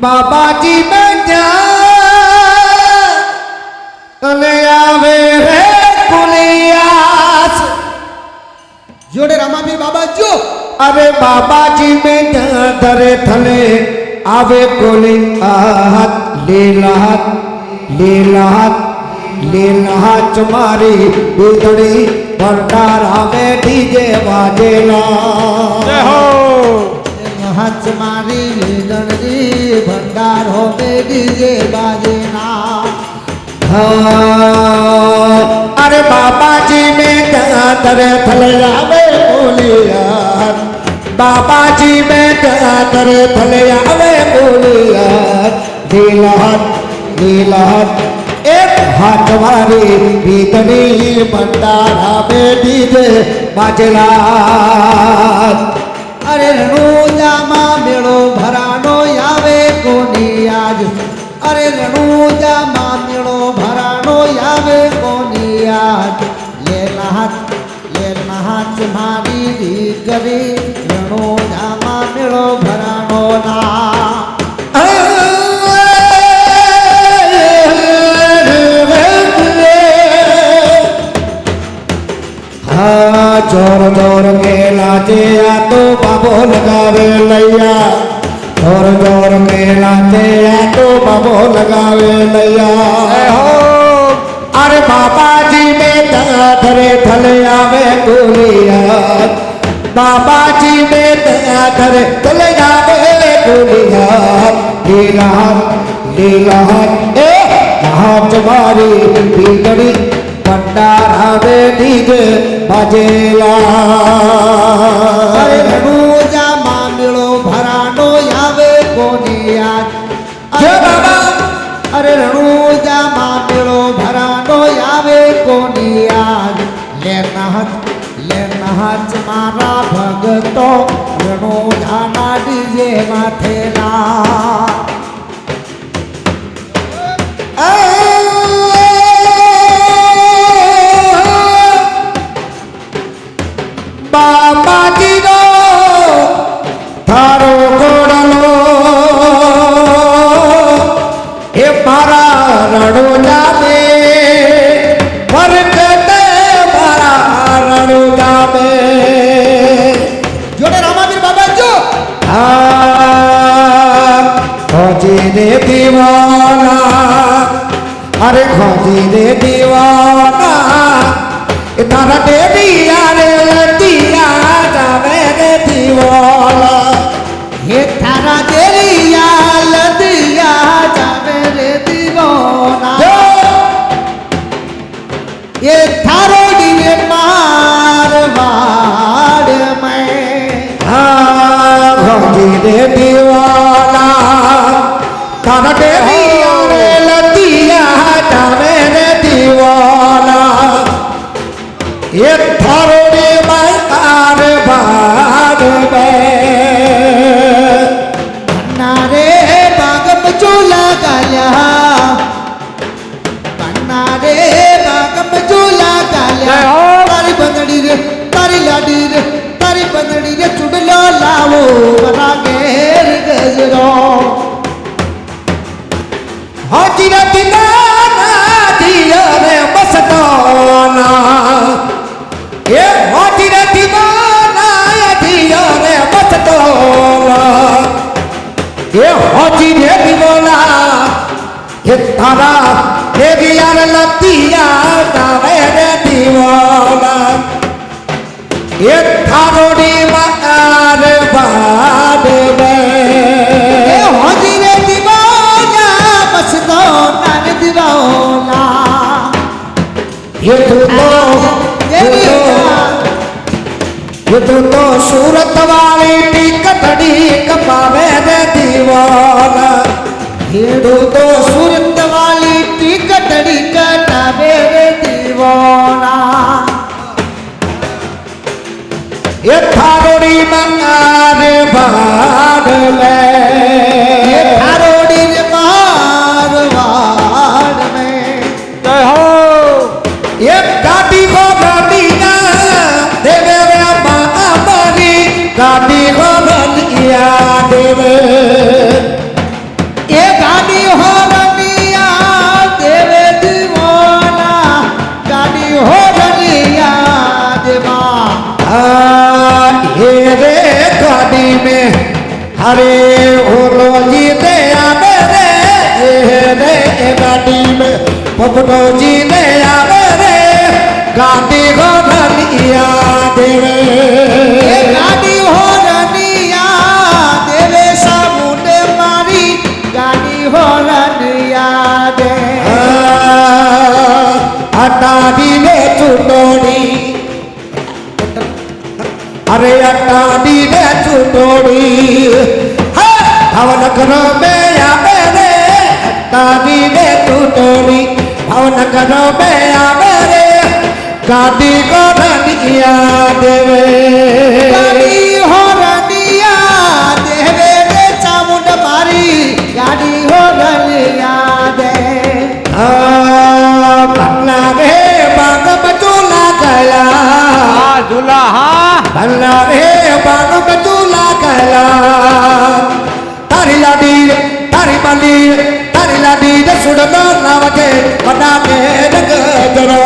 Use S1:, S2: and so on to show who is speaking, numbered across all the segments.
S1: बाबा जी बैठा कलिया वे है
S2: कुलियास जोड़े रामावीर बाबा,
S1: जो। अरे बाबा जी में दरे थले आवे कोली आहत ले लहत, ले लीलाहत लीलाहत लीला
S2: तुम्हारी बिदड़ी भंडारा में डीजे बाजे बाजेला जय
S1: हो। हंस मारी दंडी भंडार हो डीजे बाजेना अरे बाबा जी में दर थल आवे बोलिया बाबा जी में दर थल आवे बोलिया दिलहत दिलहत एक हाथ मारी, बीतनी भंडार हमें डीजे बाजेना
S2: અરે રણુજામાં મેળો ભરાનો આવે કોની આજ અરે રણુજામાં મેળો ભરાનો આવે કોની આજ લે નાહાત લે નાહાત મારી દીકરી, રણુજામાં મેળો ભરાનો ના.
S1: ચોર ચોર મેલા જે આ તો बाबोल गावे लैया। और गौर मेला ते तो बाबोल गावे लैया। अरे बाबा जी में धरे
S2: थले आवे गोलिया बाबा जी में धरे
S1: थले आवे
S2: गोलिया लीला लीला ए हाँ मारी बिगड़ी भंडारा में दीजे बजेला। મારા ભગતો રણુજાના ડીજે માથેલા.
S1: तो ये तू तो सूरत वाली टिकटड़ी कपावे दे दीवाना
S2: ये तो सूरत वाली टिकटड़ी कटावे रे दीवाना
S1: ये थारोड़ी मंगाने भाग ले
S2: আরে হলো জি দে আবে
S1: রে রে গাডি মে। পকটো জি দে আবে রে গাডি গো ধনিয়া দে রে। গাডি হো ধনিয়া দেবে সামুনে মারি গাডি হো ধনিয়া দে আটা দিলে চুটড়ি আরে আটা দিলে ছুটোড়ি ভাবন করো বেয়া
S2: বেরে কাঁদি রে ছুটোড়ি ভাবন করো বেয়া বেরে কাঁদি
S1: গড়িয়া দেবে। হরনিয়া দেবে রে চামুন্ড মারি গাড়ি হরনিয়া দে। বাংলা রে বেলা তারি লাডি, তারি মালি তারি লাডি রে সুড়লো লাওকে
S2: বনাকে রঙ জরো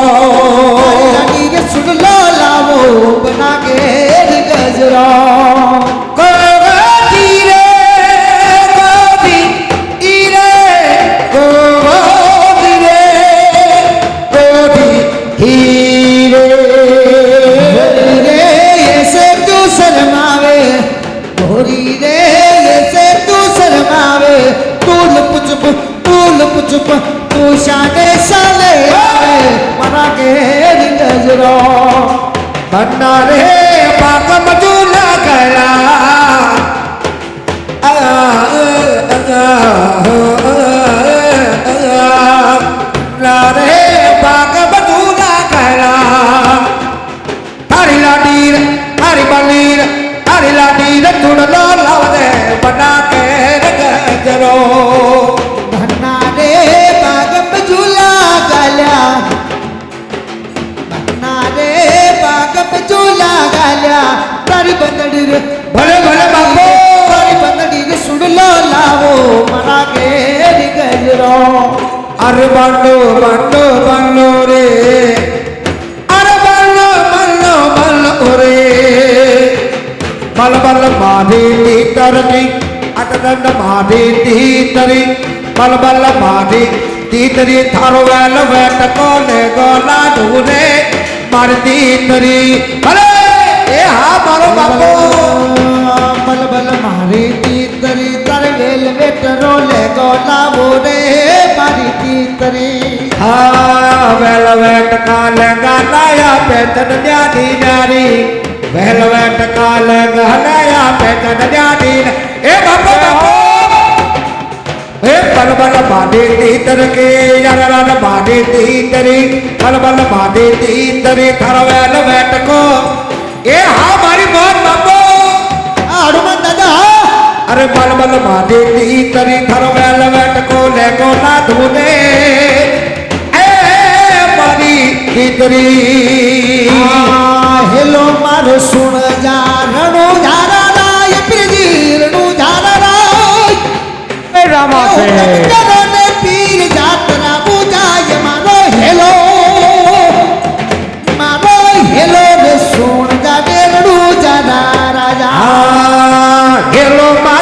S2: লাডি রে সুড়লো লাও বনাকে রঙ
S1: জরো रे
S2: से तू शर्मावे तू लुप चुप तू लुप चुप तू शान అరు బండు
S1: బండు బండు అరు
S2: బండు బండు బండు బల బల మాదేటి తరటి అటదండ
S1: మాదేటి తరి. బల బల మాదే తీతరి తారు వేల వేట కోలే గోలా దూరే మరి తీతరి అరే ఏ హా మరో బాబు బల బల మాదేటి વેલ
S2: વેટરો લે ગોલાવો રે મારી તીતરી
S1: હા, વેલવેટ કાલ ગાલાયા પેતન ન્યાની નારી. વેલવેટ કાલ ગાલાયા પેતન ન્યાની એ બાપો બાપો! હે બલ બલ બાડી તીતર કે યરરન બાડે તીતરી બલ બલ બાડી તીતરી થર વેલવેટ કો. એ હા अरे बल बल माधे ती करी थर बैल बैट को ले
S2: को ना धुने। ए मारी कितरी हेलो मार सुन जा रणु झारा
S3: राय प्रिजी रणु
S2: झारा राय। रामा से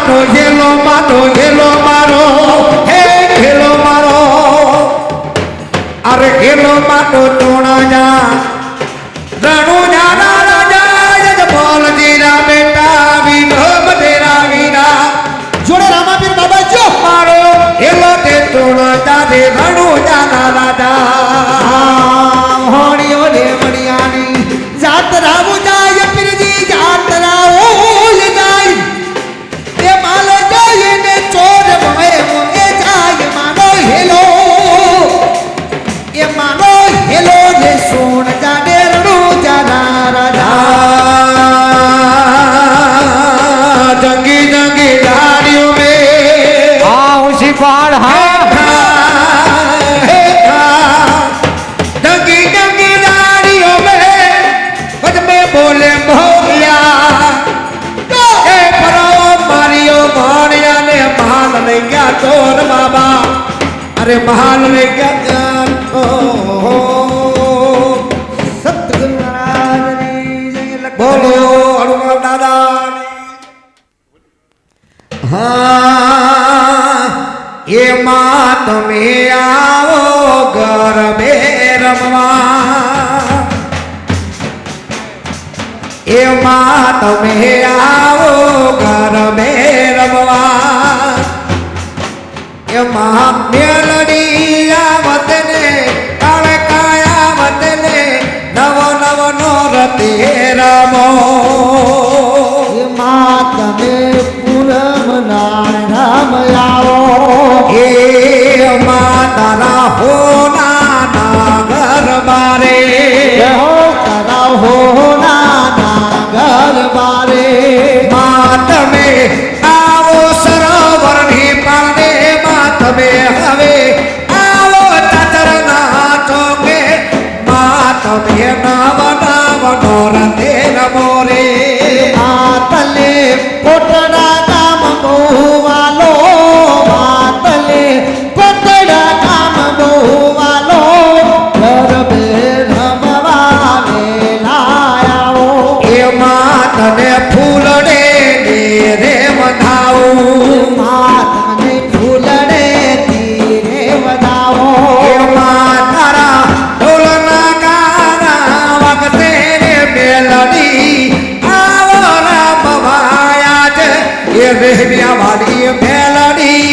S2: મારો હેલો મારો હેલો
S1: મારો હે હેલો મારો. અરે હેલો મારો ટોણા જા. એમાં તમે આવો ગરબે રમવા. એમાં તમે આવો ગરબે રમવા. એમાં મેલડી નો મો
S2: એમાં તમે પૂનમ નારાયણ રામ આવો.
S1: હે માં તારા હો નાના ઘર બારે
S2: હો કરાવો નાના ઘર બારે.
S1: માં તમે આવો સરોવરની પાડે માં તમે હવે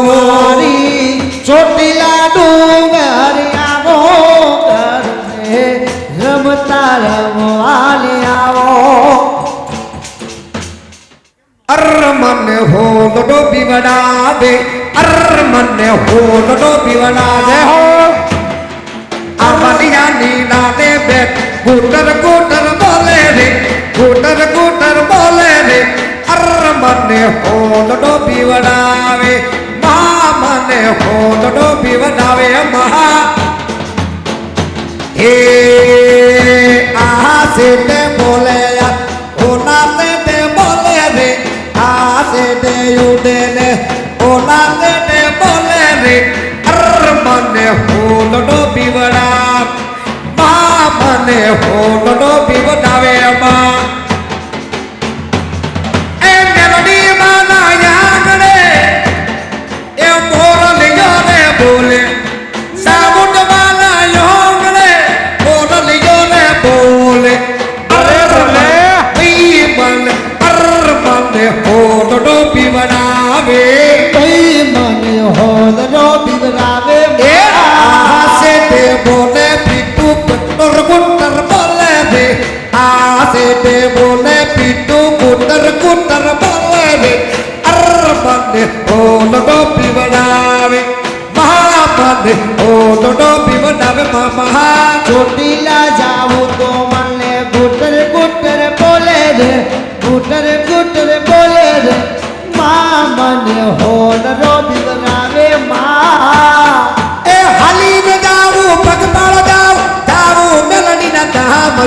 S2: મારી ચોટીલા ડુંગર આવો કરને રમતા રમવાલે આવો
S1: અર મને હોદડો બીવડાવે અર મને હો બીવડાવે હો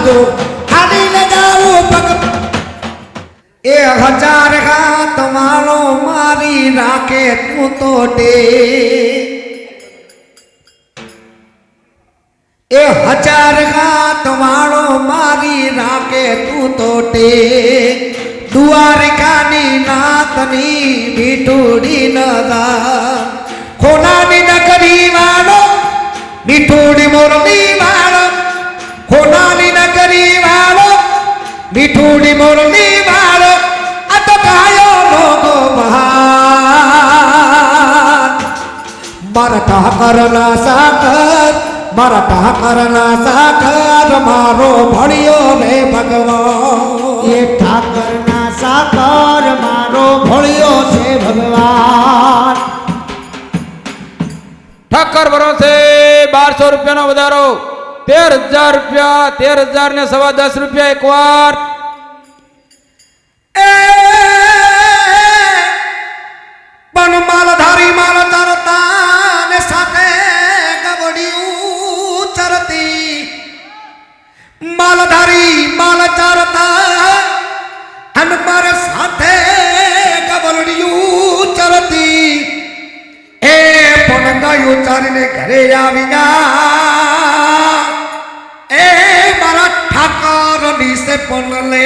S1: ધામ જો હાલીને જાવું પગ. એ હજાર હાથ માળો મારી રાખે તું તો ટે એ હજાર હાથ માળો મારી રાખે તું તો ટે દ્વારકાની નાથની મીઠુડી નદા ખોનાની મોરલી વાળો આ તો ગાયો લોગો મહાન મારા ઠાકરના સાકર મારા ઠાકરના સાકર મારો ભણ્યો રે ભગવાન
S2: એ ઠાકરના સાકર મારો ભણ્યો છે ભગવાન
S3: ઠાકર ભરોસે બારસો રૂપિયાનો વધારો તેર હજાર રૂપિયા તેર હજાર ને સવા દસ રૂપિયા પણ માલધારી માલ તરતા ને
S1: સાથે ગવડિયું ચરતી
S3: માલધારી માલ ચરતા અને મારે
S1: સાથે ગવડિયું ચરતી એ પણ ગાયું ચારીને ઘરે આવી ગયા એ મારા ઠાકરની સે પણ લે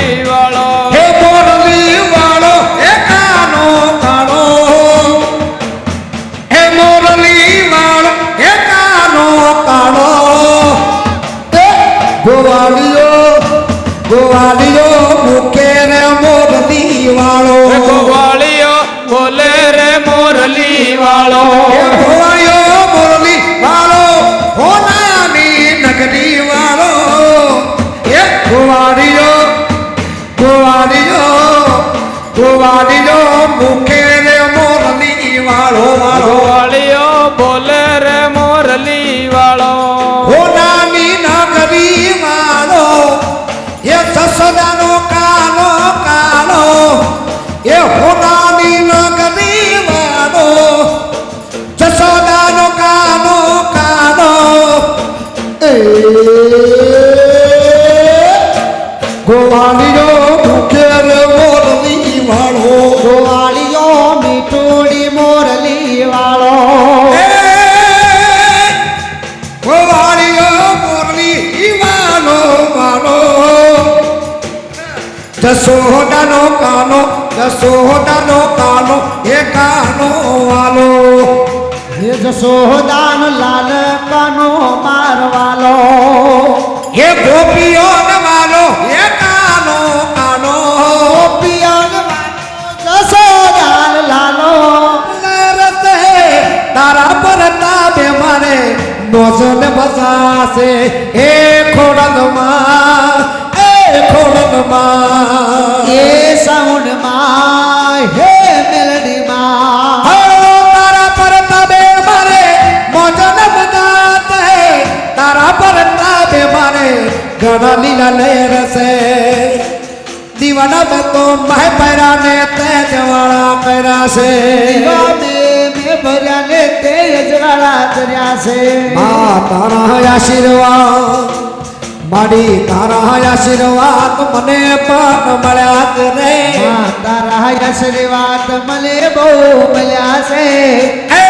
S1: મુખે રે મોરલી વાળો વાળો.
S3: ગોવાળીઓ બોલે રે મોરલી વાળો.
S1: હોનાની નગરી વાળો. એ સસદાનો કાનો કાનો એ હોનાની નગરી વાળો. જસોદાનો કાનો કાનો એ दसो यशोदनो कानो दसो यशोदनो कानो ये कानो वालो ये जसोदान
S2: लाल कानो मार वालो ये
S1: गोपियों न वालो ये कानो कानो
S2: गोपियों न वालो दसो
S1: जसोदान लालो नरते तारा परता बे मारे नोजल बसा से ए
S2: खोड़ा নয় হে মেলনি
S1: মা। তারা পর তবে মারে মজন গাতে। তারা পর তবে মারে गणलीला लहर से दीवाना में तो मैं पैराने तेज वाला पैरा से भरियाने
S2: तेज वाला दरिया से माता आशीर्वाद કર્યા છે
S1: મા તારા આશીર્વાદ માડી તારા આશીર્વાદ મને પણ મળ્યા જ રે
S2: હા, તારા આશીર્વાદ મને બહુ મળ્યા છે.
S1: એ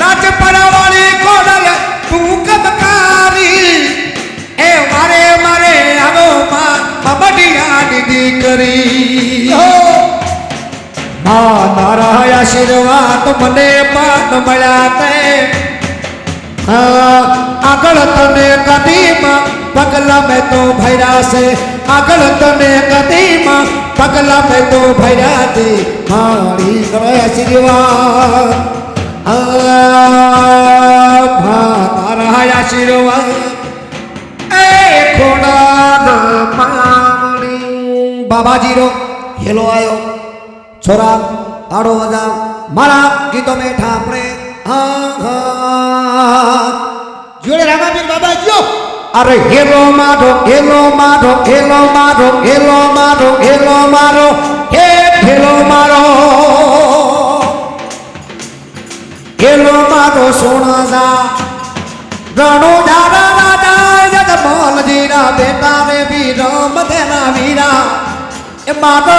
S1: રાજ પરવાળી કોડલ તું કબકારી. એ મારે મારે આવો માં બબડિયા દીદી કરી મા તારા આશીર્વાદ મને પણ મળ્યા તે હા, આગળ તને કદીમાં પગલા મેં તો ભર્યા છે. આગળ તને કદીમાં પગલા મેં તો ભર્યા છે. મારી આશીર્વાદ તારા આશીર્વાદ. એ ખોડા બાબાજીનો હેલો આવ્યો છોરા, આડો વજા મારા ગીતો મેઠા આપણે
S2: જોડે રામાપીર બાબા જો
S1: અરે હેલો મારો હેલો મારો હેલો મારો હેલો મારો હેલો મારો, હે હેલો મારો. હેલો મારો સોનાજા ગણો જારા રાજા જગ બોલ જીરા બેટા રે વીરમ તેના વીરા. એ મારો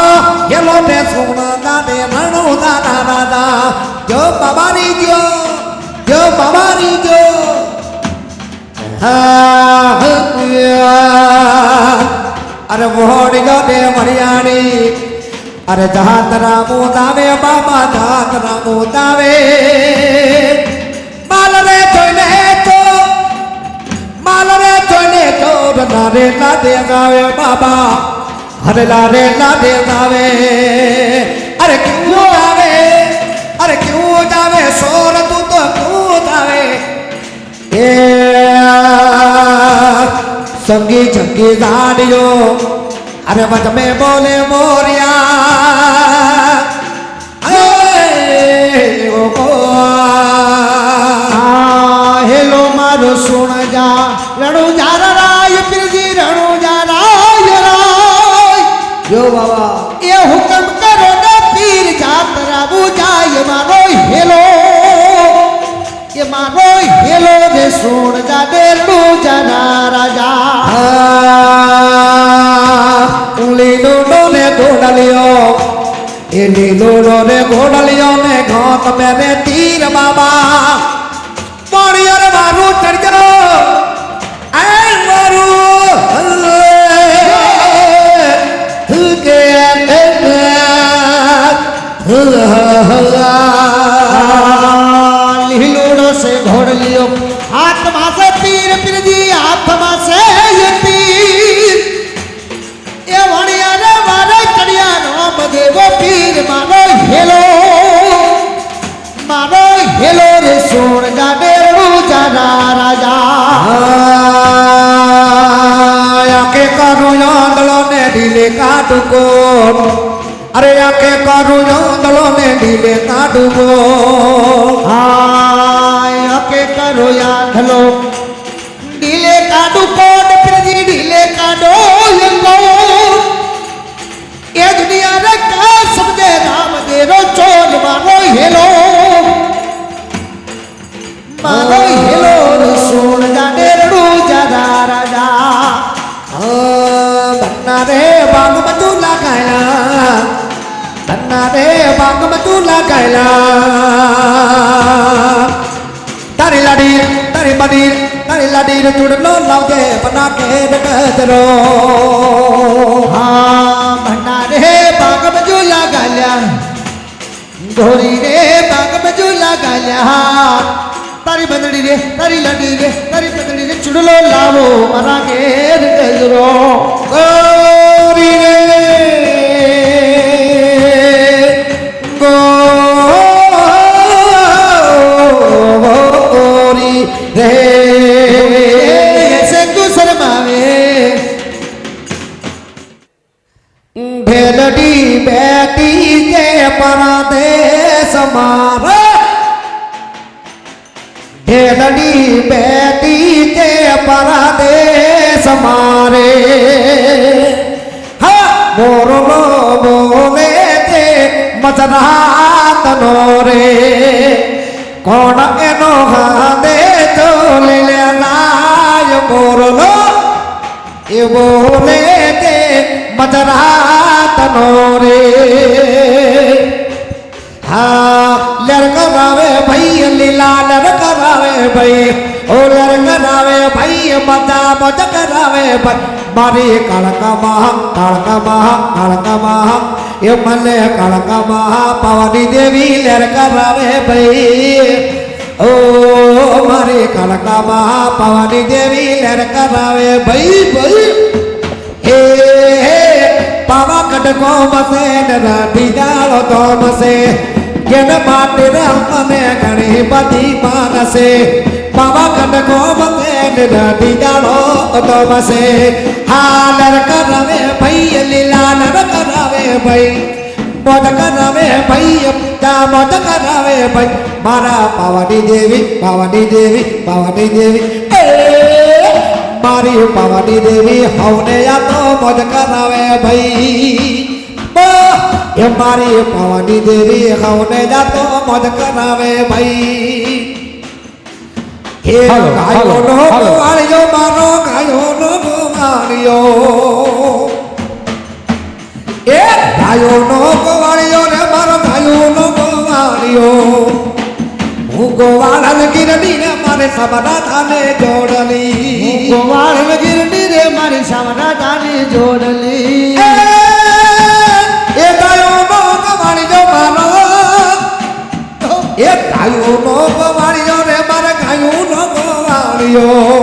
S1: હેલો ને સોના દાદે રણો દાદા રાજા જો બાબાની જો જો બાબાની જો અરે મોહડી ગમે મરિયાણી અરે જાત રામો દાવે, બાબા જાત રામો દાવે. માલ રે જોઈને તો, માલ રે જોઈને તો લારે લાદે ગાવે બાબા. अरे लारे लारे जावे। अरे क्यों जावे? अरे क्यों जावे? सोर तू तो क्यों जावे? ए, संगी झंगी जानियो अरे मज में बोले मोरिया। हेलो
S2: मारो सुन जा। लड़ू જો
S1: બાબા
S2: એ હુકમ કરો ને પીર જાતરા બુજાય મારો હેલો એ મારો હેલો રે સોણ જાડેરડું જાના રાજા
S1: લીલો ને ઘોડલિયો એ લીલો રે ઘોડલિયો ને ઘોત મેરે તીર બાબા પાણી અરે મારું ચડજો
S2: રાજા.
S1: કરું આંદલો ને ઢીલે કાઢું કોટ અરે આકે કરું આંદલો ને ઢીલે કાઢું કોટ
S2: હાય અકે કરો યાદલો ઢીલે કાઢું કોટ પીરજી ઢીલે કાઢો એ દુનિયા રે કા સમજે રામ દેરો ચોર મારો હેલો. મારો હેલો રે સોણ જાડે રડું જાડા રાજા
S1: બન્ના રે બાગ બધું લગાયલા બન્ના રે બાગ બધું લગાયલા તારી લાડી તારી બડી તારી લાડી રે ચૂડલો લાવજે બના કે ગજરો
S2: હા ભંડારે બાગ બજુ લાગાલ્યા ઘોડી રે બાગ બજુ લાગાલ્યા
S1: தரி பதிலே தரி லடிலே தரி பதிலே சுடுலோ லாவோ மராங்கே இருக்கிறோம் रे हाँ लड़करावे भई लीला लड़करावे भई ओ लड़करावे भई मजा मज करावे भई मारी कड़क महा कड़क महा कड़क महा ये मले कड़क महा पवनी देवी लड़करावे भई ओ मारी कड़क महा पवनी देवी लड़करावे भई भई हे हे પાવાગઢ કોમસે રાઠી જાળો તોમસે કેન માટે રમને ઘણી બધી માનસે પાવાગઢ કોમસે રાઠી જાળો તોમસે હાલર કરાવે ભાઈ, લીલા નર કરાવે ભાઈ. મોદ કરાવે ભાઈ, પિતા મોદ કરાવે ભાઈ. મારા પાવાની દેવી પાવાની દેવી પાવાની દેવી. મારી પાવાની દેવી હવને યા તો મોજ કરાવે ભાઈ. એ મારી પાવાની દેવી હવને યા તો મોજ કરાવે ભાઈ. હે ગાયો નો. ગોવાળિયો મારો ગાયો નો ગોવાળિયો એ ગાયો નો ગોવાળિયો રે મારો ગાયો નો ગોવાળિયો હું ગોવાળન ગીરની ને મારે સબના થાને જોડલી.
S2: ગોવાળ ગીરની રે મારી સાવરા દાની જોડલી.
S1: એ ગાયો નો ગવાળિયો મારો. એ ગાયો નો ગવાળિયો રે મારે ગાયો નો ગવાળિયો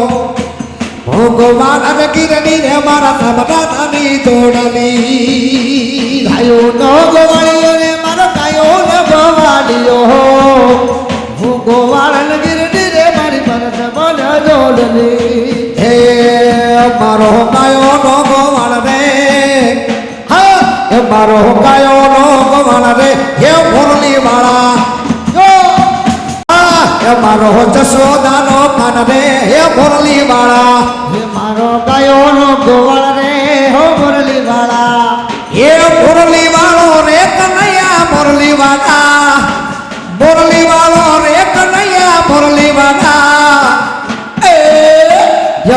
S1: હું ગોવાળન ગીરની ને મારા સબના થાની જોડલી.
S2: ગાયો નો ગોવાળિયો રે મારો ગાયો નો ગોવાળિયો જોડલી
S1: હે મારો કાયો નો ગોવાળ રે. હા મારો કાયો નો ગોવાળ રે. હે મુરલી વાળા મારો જશોદાનો કાન રે. હે મુરલી વાળા
S2: હે મારો કાયો નો ગોવાળ રે. હો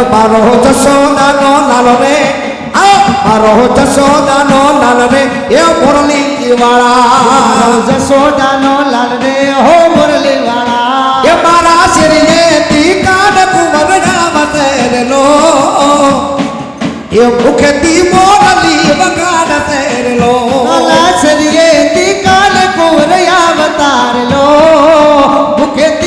S1: મારો જસોદાનો લાલો રે મારો જસોદાનો લાલ રે એ મુરલી વાળા
S2: જસોદાનો લાલ રે હો મુરલી વાળા
S1: એ મારા શરીરે તી કાન કુંવર નામ તેરલો એ મુખેથી મોરલી વગાડ તેરલો
S2: લાલા સરિયે તી કાન કુંવર અવતાર લો મુખેથી